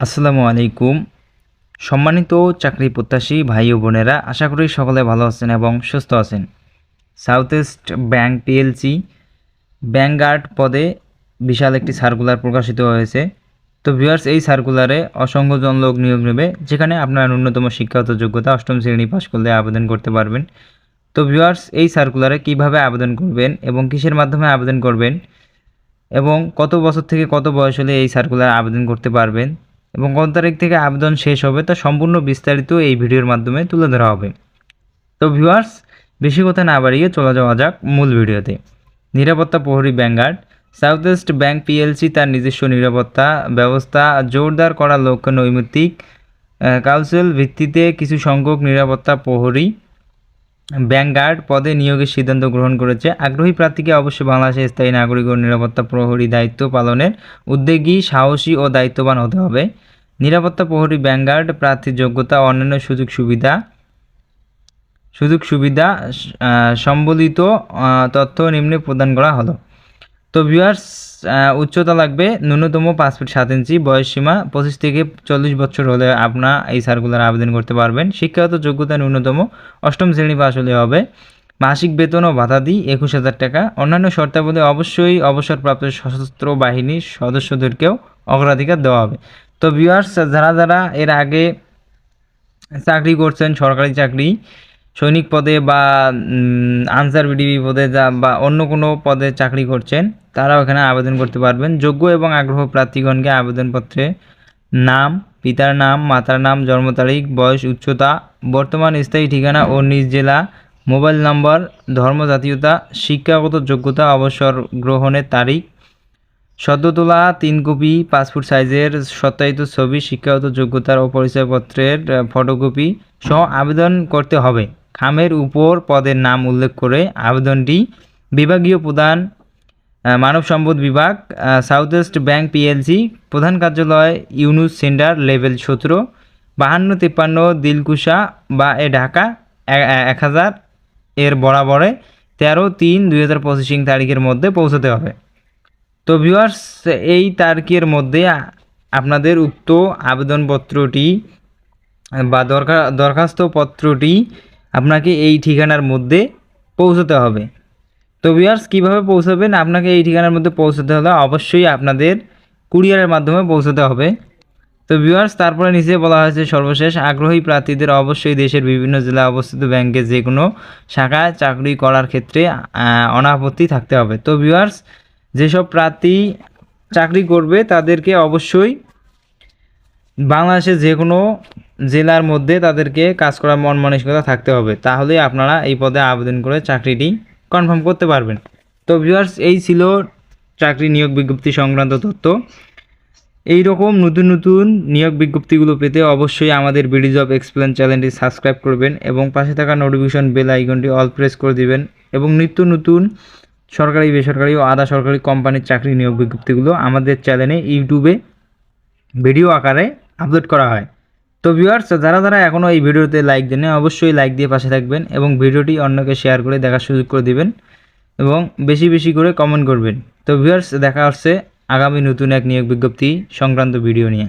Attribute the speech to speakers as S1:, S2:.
S1: আসসালামু আলাইকুম। সম্মানিত চাকরি প্রত্যাশী ভাই ও বোনেরা, আশা করি সকলে ভালো আছেন এবং সুস্থ আছেন। South East Bank PLC bank guard পদে বিশাল একটি সার্কুলার প্রকাশিত হয়েছে। তো ভিউয়ার্স এই সার্কুলারে অসংখ্য জন লোক নিয়োগ নেবে, যেখানে আপনার ন্যূনতম শিক্ষাগত যোগ্যতা অষ্টম শ্রেণি পাশ করলে আবেদন করতে পারবেন। তো ভিউয়ার্স এই সার্কুলারে কীভাবে আবেদন করবেন এবং কিসের মাধ্যমে আবেদন করবেন এবং কত বছর থেকে কত বয়স হলে এই সার্কুলার আবেদন করতে পারবেন? এবং কত তারিখ থেকে আবেদন শেষ হবে তা সম্পূর্ণ বিস্তারিত এই ভিডিওর মাধ্যমে তুলে ধরা হবে। তো ভিউয়ার্স, বেশি কথা না বাড়িয়ে চলে যাওয়া যাক মূল ভিডিওতে। নিরাপত্তা প্রহরী bank guard South East Bank PLC তার নিজস্ব নিরাপত্তা ব্যবস্থা জোরদার করার লক্ষ্য নৈমিত্তিক কাউন্সিল ভিত্তিতে কিছু সংখ্যক নিরাপত্তা প্রহরী ব্যাংক গার্ড পদে নিয়োগের সিদ্ধান্ত গ্রহণ করেছে। আগ্রহী প্রার্থীকে অবশ্যই বাংলাদেশের স্থায়ী নাগরিক ও নিরাপত্তা প্রহরী দায়িত্ব পালনের উদ্যোগী, সাহসী ও দায়িত্ববান হতে হবে। নিরাপত্তা প্রহরী ব্যাংক গার্ড প্রার্থীর যোগ্যতা, অন্যান্য সুযোগ সুবিধা সুযোগ সুবিধা সম্বলিত তথ্য নিম্নে প্রদান করা হলো। তো ভিউয়ার্স উচ্চতা লাগবে ন্যূনতম পাঁচ ফিট সাত ইঞ্চি, বয়স সীমা পঁচিশ থেকে চল্লিশ বছর হলে আপনার এই সার্কুলার আবেদন করতে পারবেন। শিক্ষাগত যোগ্যতা ন্যূনতম অষ্টম শ্রেণি পাস হলে হবে। মাসিক বেতন ও ভাতা দিই একুশ হাজার টাকা। অন্যান্য শর্তাবলী অবশ্যই অবসরপ্রাপ্ত সশস্ত্র বাহিনীর সদস্যদেরকেও অগ্রাধিকার দেওয়া হবে। তো ভিউয়ার্স যারা যারা এর আগে চাকরি করছেন, সরকারি চাকরি সৈনিক পদে বা আনসার বিডিবি পদে যা বা অন্য কোনো পদে চাকরি করছেন, তারাও এখানে আবেদন করতে পারবেন। যোগ্য এবং আগ্রহ প্রার্থীগণকে আবেদনপত্রে নাম, পিতার নাম, মাতার নাম, জন্ম তারিখ, বয়স, উচ্চতা, বর্তমান স্থায়ী ঠিকানা ও নিজ জেলা, মোবাইল নম্বর, ধর্ম, জাতীয়তা, শিক্ষাগত যোগ্যতা, অবসর গ্রহণের তারিখ সদ্য তোলা তিন কপি, পাসপোর্ট সাইজের সত্যায়িত ছবি, শিক্ষাগত যোগ্যতার ও পরিচয়পত্রের ফটোকপি সহ আবেদন করতে হবে। খামের উপর পদের নাম উল্লেখ করে আবেদনটি বিভাগীয় প্রধান মানব সম্পদ বিভাগ সাউথ ওয়েস্ট ব্যাংক পিএলসি, প্রধান কার্যালয় ইউনুস সেন্টার লেভেল সতেরো, বাহান্ন তিপ্পান্ন দিলকুশা বা এ ঢাকা এক হাজার এর বরাবরে তেরো তিন দুই হাজার পঁচিশ তারিখের মধ্যে পৌঁছাতে হবে। তো ভিউয়ার্স, এই তারিখের মধ্যে আপনাদের উক্ত আবেদনপত্রটি বা দরখা, দরখাস্তপত্রটি আপনাকে এই ঠিকানার মধ্যে পৌঁছতে হবে। তো ভিউয়ার্স কীভাবে পৌঁছাবেন? আপনাকে এই ঠিকানার মধ্যে পৌঁছতে হলে অবশ্যই আপনাদের কুরিয়ারের মাধ্যমে পৌঁছতে হবে। তো ভিউয়ার্স তারপরে নিচে বলা হয়েছে সর্বশেষ, আগ্রহী প্রার্থীদের অবশ্যই দেশের বিভিন্ন জেলায় অবস্থিত ব্যাংকে যে কোনো শাখায় চাকরি করার ক্ষেত্রে অনাপত্তি থাকতে হবে। তো ভিউয়ার্স যেসব প্রার্থী চাকরি করবে, তাদেরকে অবশ্যই বাংলাদেশে যে কোনো জেলার মধ্যে তাদেরকে কাজ করার মন মানসিকতা থাকতে হবে। তাহলেই আপনারা এই পদে আবেদন করে চাকরিটি কনফার্ম করতে পারবেন। তো ভিউয়ার্স এই ছিল চাকরি নিয়োগ বিজ্ঞপ্তি সংক্রান্ত তথ্য। এই রকম নতুন নতুন নিয়োগ বিজ্ঞপ্তিগুলো পেতে অবশ্যই আমাদের বিডি জব এক্সপ্লেন চ্যানেলটি সাবস্ক্রাইব করবেন এবং পাশে থাকা নোটিফিকেশন বেল আইকনটি অল প্রেস করে দিবেন এবং নিত্য নতুন সরকারি, বেসরকারি ও আধা সরকারি কোম্পানির চাকরি নিয়োগ বিজ্ঞপ্তিগুলো আমাদের চ্যানেলে ইউটিউবে ভিডিও আকারে আপলোড করা হয়। তো ভিউয়ার্স যারা যারা এখনও এই ভিডিওতে লাইক দেন অবশ্যই লাইক দিয়ে পাশে থাকবেন এবং ভিডিওটি অন্যকে শেয়ার করে দেখার সুযোগ করে দিবেন এবং বেশি বেশি করে কমেন্ট করবেন। তো ভিউয়ার্স দেখা হচ্ছে আগামী নতুন এক নিয়োগ বিজ্ঞপ্তি সংক্রান্ত ভিডিও নিয়ে।